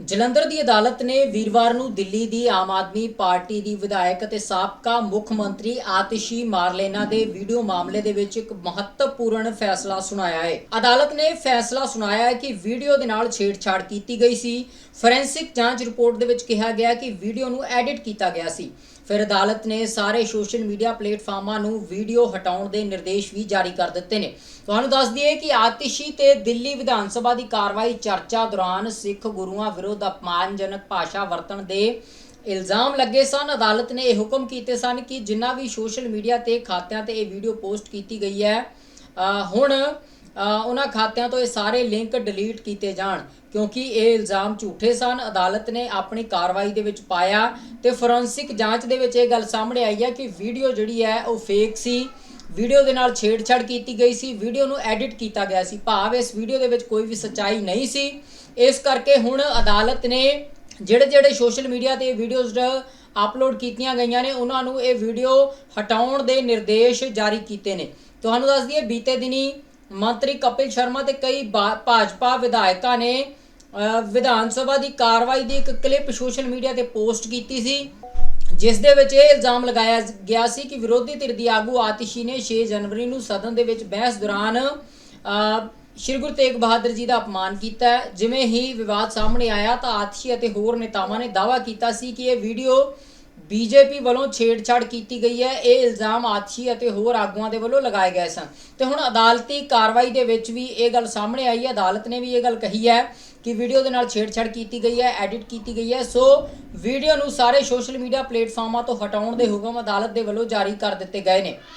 ਜਲੰਧਰ ਦੀ ਅਦਾਲਤ ਨੇ ਵੀਰਵਾਰ ਨੂੰ ਦਿੱਲੀ ਦੀ ਆਮ ਆਦਮੀ ਪਾਰਟੀ ਦੀ ਵਿਧਾਇਕ ਅਤੇ ਸਾਬਕਾ ਮੁੱਖ ਮੰਤਰੀ ਆਤਿਸ਼ੀ ਮਾਰਲੇਨਾ ਦੇ ਵੀਡੀਓ ਮਾਮਲੇ ਦੇ ਵਿੱਚ ਇੱਕ ਮਹੱਤਵਪੂਰਨ ਫੈਸਲਾ ਸੁਣਾਇਆ ਹੈ। ਅਦਾਲਤ ਨੇ ਫੈਸਲਾ ਸੁਣਾਇਆ ਹੈ ਕਿ ਵੀਡੀਓ ਦੇ ਨਾਲ ਛੇੜਛਾੜ ਕੀਤੀ ਗਈ ਸੀ। ਫੋਰੈਂਸਿਕ ਜਾਂਚ ਰਿਪੋਰਟ ਦੇ ਵਿੱਚ ਕਿਹਾ ਗਿਆ ਕਿ ਵੀਡੀਓ ਨੂੰ ਐਡਿਟ ਕੀਤਾ ਗਿਆ ਸੀ। ਫਿਰ ਅਦਾਲਤ ਨੇ ਸਾਰੇ ਸੋਸ਼ਲ ਮੀਡੀਆ ਪਲੇਟਫਾਰਮਾਂ ਨੂੰ ਵੀਡੀਓ ਹਟਾਉਣ ਦੇ ਨਿਰਦੇਸ਼ ਵੀ ਜਾਰੀ ਕਰ ਦਿੱਤੇ ਨੇ। ਤੁਹਾਨੂੰ ਦੱਸ ਦਈਏ ਕਿ ਆਤਿਸ਼ੀ ਤੇ ਦਿੱਲੀ ਵਿਧਾਨ ਸਭਾ ਦੀ ਕਾਰਵਾਈ ਚਰਚਾ ਦੌਰਾਨ ਸਿੱਖ ਗੁਰੂਆਂ ਵਿਰੁੱਧ ਅਪਮਾਨਜਨਕ ਭਾਸ਼ਾ ਵਰਤਣ ਦੇ ਇਲਜ਼ਾਮ ਲੱਗੇ ਸਨ। ਅਦਾਲਤ ਨੇ ਇਹ ਹੁਕਮ ਕੀਤੇ ਸਨ ਕਿ ਜਿਨ੍ਹਾਂ ਵੀ ਸੋਸ਼ਲ ਮੀਡੀਆ ਤੇ ਖਾਤਿਆਂ ਤੇ ਇਹ ਵੀਡੀਓ ਪੋਸਟ ਕੀਤੀ ਗਈ ਹੈ ਹੁਣ ਉਹਨਾਂ ਖਾਤਿਆਂ ਤੋਂ ਇਹ ਸਾਰੇ ਲਿੰਕ ਡਿਲੀਟ ਕੀਤੇ ਜਾਣ, ਕਿਉਂਕਿ ਇਹ ਇਲਜ਼ਾਮ ਝੂਠੇ ਸਨ, ਅਦਾਲਤ ਨੇ ਆਪਣੀ ਕਾਰਵਾਈ ਦੇ ਵਿੱਚ ਪਾਇਆ ਤੇ ਫੋਰੈਂਸਿਕ ਜਾਂਚ ਦੇ ਵਿੱਚ ਇਹ ਗੱਲ ਸਾਹਮਣੇ ਆਈ ਹੈ ਕਿ ਵੀਡੀਓ ਜਿਹੜੀ ਹੈ ਉਹ ਫੇਕ ਸੀ। ਵੀਡੀਓ ਦੇ ਨਾਲ ਛੇੜਛਾੜ ਕੀਤੀ ਗਈ ਸੀ, ਵੀਡੀਓ ਨੂੰ ਐਡਿਟ ਕੀਤਾ ਗਿਆ ਸੀ। ਭਾਵ ਇਸ ਵੀਡੀਓ ਦੇ ਵਿੱਚ ਕੋਈ ਵੀ ਸੱਚਾਈ ਨਹੀਂ ਸੀ। ਇਸ ਕਰਕੇ ਹੁਣ ਅਦਾਲਤ ਨੇ ਜਿਹੜੇ ਜਿਹੜੇ ਸੋਸ਼ਲ ਮੀਡੀਆ ਤੇ ਵੀਡੀਓਜ਼ ਅਪਲੋਡ ਕੀਤੀਆਂ ਗਈਆਂ ਨੇ, ਉਹਨਾਂ ਨੂੰ ਇਹ ਵੀਡੀਓ ਹਟਾਉਣ ਦੇ ਨਿਰਦੇਸ਼ ਜਾਰੀ ਕੀਤੇ ਨੇ। ਤੁਹਾਨੂੰ ਦੱਸ ਦਈਏ, ਬੀਤੇ ਦਿਨੀ ਮੰਤਰੀ ਕਪਿਲ ਸ਼ਰਮਾ ਤੇ ਕਈ ਭਾ- ਭਾਜਪਾ ਵਿਧਾਇਕਾਂ ਨੇ ਵਿਧਾਨ ਸਭਾ ਦੀ ਕਾਰਵਾਈ ਦੀ ਇੱਕ ਕਲਿੱਪ ਸੋਸ਼ਲ ਮੀਡੀਆ ਤੇ ਪੋਸਟ ਕੀਤੀ ਸੀ, ਜਿਸ ਦੇ ਵਿੱਚ ਇਹ ਇਲਜ਼ਾਮ ਲਗਾਇਆ ਗਿਆ ਸੀ ਕਿ ਵਿਰੋਧੀ ਧਿਰ ਦੀ ਆਗੂ ਆਤਿਸ਼ੀ ਨੇ 6 ਜਨਵਰੀ ਨੂੰ ਸਦਨ ਦੇ ਵਿੱਚ ਬਹਿਸ ਦੌਰਾਨ ਸ਼੍ਰੀ ਗੁਰੂ ਤੇਗ ਬਹਾਦਰ ਜੀ ਦਾ ਅਪਮਾਨ ਕੀਤਾ। ਜਿਵੇਂ ਹੀ ਵਿਵਾਦ ਸਾਹਮਣੇ ਆਇਆ ਤਾਂ ਆਤਿਸ਼ੀ ਅਤੇ ਹੋਰ ਨੇਤਾਵਾਂ ਨੇ ਦਾਅਵਾ ਕੀਤਾ ਸੀ ਕਿ ਇਹ ਵੀਡੀਓ ਬੀਜੇਪੀ ਵੱਲੋਂ ਛੇੜਛਾੜ ਕੀਤੀ ਗਈ ਹੈ। ਇਹ ਇਲਜ਼ਾਮ ਆਤਸ਼ੀ ਅਤੇ ਹੋਰ ਆਗੂਆਂ ਦੇ ਵੱਲੋਂ ਲਗਾਏ ਗਏ ਸਨ। ਤੇ ਹੁਣ ਅਦਾਲਤੀ ਕਾਰਵਾਈ ਦੇ ਵਿੱਚ ਵੀ ਇਹ ਗੱਲ ਸਾਹਮਣੇ ਆਈ ਹੈ। ਅਦਾਲਤ ਨੇ ਵੀ ਇਹ ਗੱਲ ਕਹੀ ਹੈ ਕਿ ਵੀਡੀਓ ਦੇ ਨਾਲ ਛੇੜਛਾੜ ਕੀਤੀ ਗਈ ਹੈ, ਐਡਿਟ ਕੀਤੀ ਗਈ ਹੈ। ਸੋ ਵੀਡੀਓ ਨੂੰ ਸਾਰੇ ਸੋਸ਼ਲ ਮੀਡੀਆ ਪਲੇਟਫਾਰਮਾਂ ਤੋਂ ਹਟਾਉਣ ਦੇ ਹੁਕਮ ਅਦਾਲਤ ਦੇ ਵੱਲੋਂ ਜਾਰੀ ਕਰ ਦਿੱਤੇ ਗਏ ਨੇ।